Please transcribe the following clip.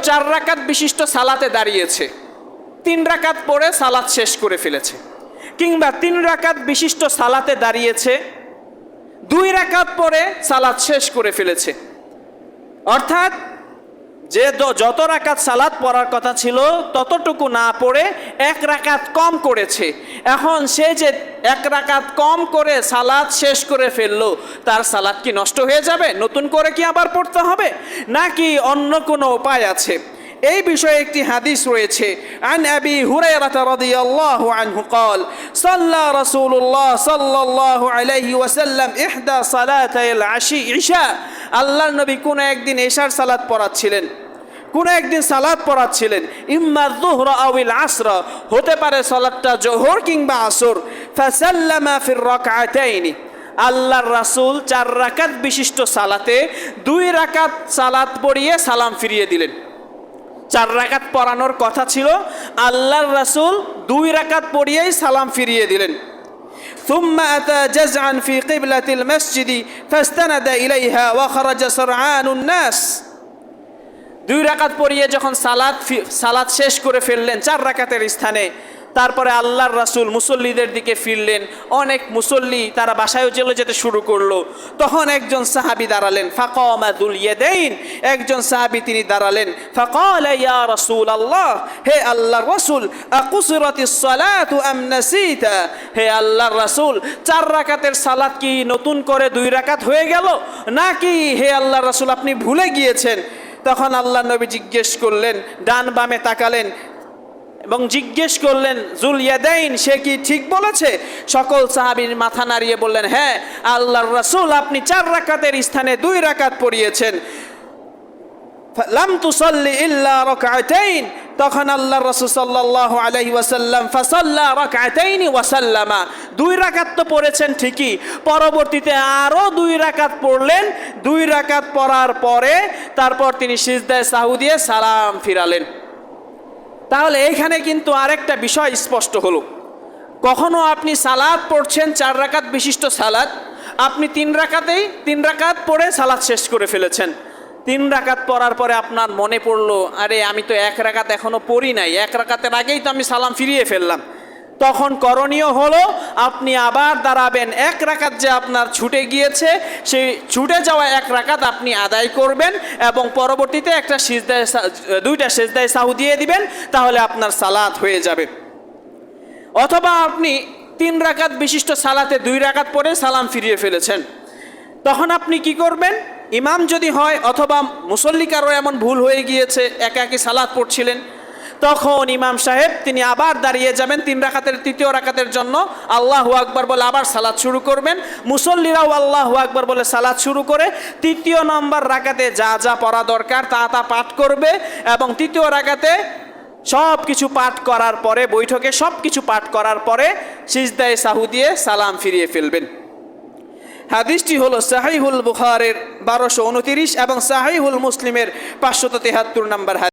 চার রাকাত বিশিষ্ট সালাতে দাঁড়িয়েছে। তিন রাকাত পরে সালাত শেষ করে ফেলেছে। কিংবা তিন রাকাত বিশিষ্ট সালাতে দাঁড়িয়েছে, দুই রাকাত পরে সালাত শেষ করে ফেলেছে। অর্থাৎ যে দ- যত রাকাত সালাত পড়ার কথা ছিল ততটুকু না পড়ে এক রাকাত কম করেছে এখন সে যে এক রাকাত কম করে সালাত শেষ করে ফেললো তার সালাত কি নষ্ট হয়ে যাবে নতুন করে কি আবার পড়তে হবে নাকি অন্য কোনো উপায় আছে এই বিষয়ে একটি হাদিস রয়েছে عن أبي هريرة رضي الله عنه قال صلى رسول الله صلى الله عليه وسلم إحدى صلاتي العشي عشاء আল্লাহ নবী কোন একদিন এশার সালাত পড়াচ্ছিলেন কোন একদিন সালাত পড়াচ্ছিলেন ইম্মা যুহরা আউল আসরা হতে পারে সালাতটা জোহর কিংবা আসর ফাসাল্লামা ফির রাকআতাইনি আল্লাহর রাসূল চার রাকাত বিশিষ্ট সালাতে দুই রাকাত সালাত পড়িয়ে সালাম ফিরিয়ে দিলেন চার রাকাত পড়ানোর কথা ছিল আল্লাহর রাসূল দুই রাকাত পড়িয়েই সালাম ফিরিয়ে দিলেন ثم أتى جزعا في قبلة المسجد فاستند إليها وخرج سرعان الناس দুই রাকাত পড়িয়ে যখন সালাদ সালাত শেষ করে ফেললেন, চার রাকাতের স্থানে, তারপরে আল্লাহর রাসূল মুসল্লিদের দিকে ফিরলেন। অনেক মুসল্লি তারা বাসায়ও চলে যেতে শুরু করল। তখন একজন সাহাবী দাঁড়ালেন, ফাকামা দুল ইয়াদাইন। একজন সাহাবি তিনি দাঁড়ালেন, ফাকাল ইয়া রাসূল আল্লাহ হে আল্লাহর রাসূল হে আল্লাহর রাসূল, চার রাকাতের সালাত কি নতুন করে দুই রাকাত হয়ে গেল? নাকি হে আল্লাহর রাসূল, আপনি ভুলে গিয়েছেন? তখন আল্লাহ নবী জিজ্ঞেস করলেন, ডান বামে তাকালেন এবং জিজ্ঞেস করলেন জুল ইয়াদাইন সে কি ঠিক বলেছে? সকল সাহাবির মাথা নাড়িয়ে বললেন হ্যাঁ আল্লাহর রাসূল আপনি চার রাকাতের স্থানে দুই রাকাত পড়িয়েছেন। লাম তুসল্লি ইল্লা রাকআতাইন তখন আল্লাহ রাসূল সাল্লাল্লাহু আলাইহি ওয়াসাল্লাম ফাসাল্লা রাকআতাইনি ওয়াসাল্লামা। দুই রাকাত তো পড়েছেন ঠিকই, পরবর্তীতে আরও দুই রাকাত পড়লেন। দুই রাকাত পড়ার পরে তারপর তিনি সিজদায় সাহু দিয়ে সালাম ফিরালেন। তাহলে এইখানে কিন্তু আরেকটা বিষয় স্পষ্ট হলো। কখনো আপনি সালাদ পড়ছেন, চার রাকাত বিশিষ্ট সালাদ আপনি তিন রাকাতেই তিন রাকাত পড়ে সালাদ শেষ করে ফেলেছেন। তিন রাকাত পড়ার পরে আপনার মনে পড়ল, আরে, আমি তো এক রাকাত এখনও পড়ি নাই। এক রাকাতের আগেই তো আমি সালাম ফিরিয়ে ফেললাম। তখন করণীয় হলো, আপনি আবার দাঁড়াবেন। এক রাকাত যে আপনার ছুটে গিয়েছে, সেই ছুটে যাওয়া এক রাকাত আপনি আদায় করবেন এবং পরবর্তীতে একটা সিজদায় দুইটা সেজদায় সাহু দিয়ে দিবেন, তাহলে আপনার সালাত হয়ে যাবে। অথবা আপনি তিন রাকাত বিশিষ্ট সালাতে দুই রাকাত পরে সালাম ফিরিয়ে ফেলেছেন। তখন আপনি কি করবেন? ইমাম যদি হয় অথবা মুসল্লি কারও এমন ভুল হয়ে গিয়েছে, একা একই সালাদ পড়ছিলেন, তখন ইমাম সাহেব তিনি আবার দাঁড়িয়ে যাবেন তিন রাখাতের তৃতীয় রাকাতের জন্য। আল্লাহু আকবর বলে আবার সালাদ শুরু করবেন। মুসল্লিরাও আল্লাহ আকবার বলে সালাদ শুরু করে তৃতীয় নম্বর রাকাতে যা যা পড়া দরকার তা তা পাঠ করবে এবং তৃতীয় রাকাতে সব কিছু পাঠ করার পরে, বৈঠকে সব কিছু পাঠ করার পরে সিজদায় সাহু দিয়ে সালাম ফিরিয়ে ফেলবেন। হাদিসটি হলো সাহিহুল বুখারের বারোশো উনতিরিশ এবং সাহিহুল মুসলিমের পাঁচশত তেহাত্তর নম্বর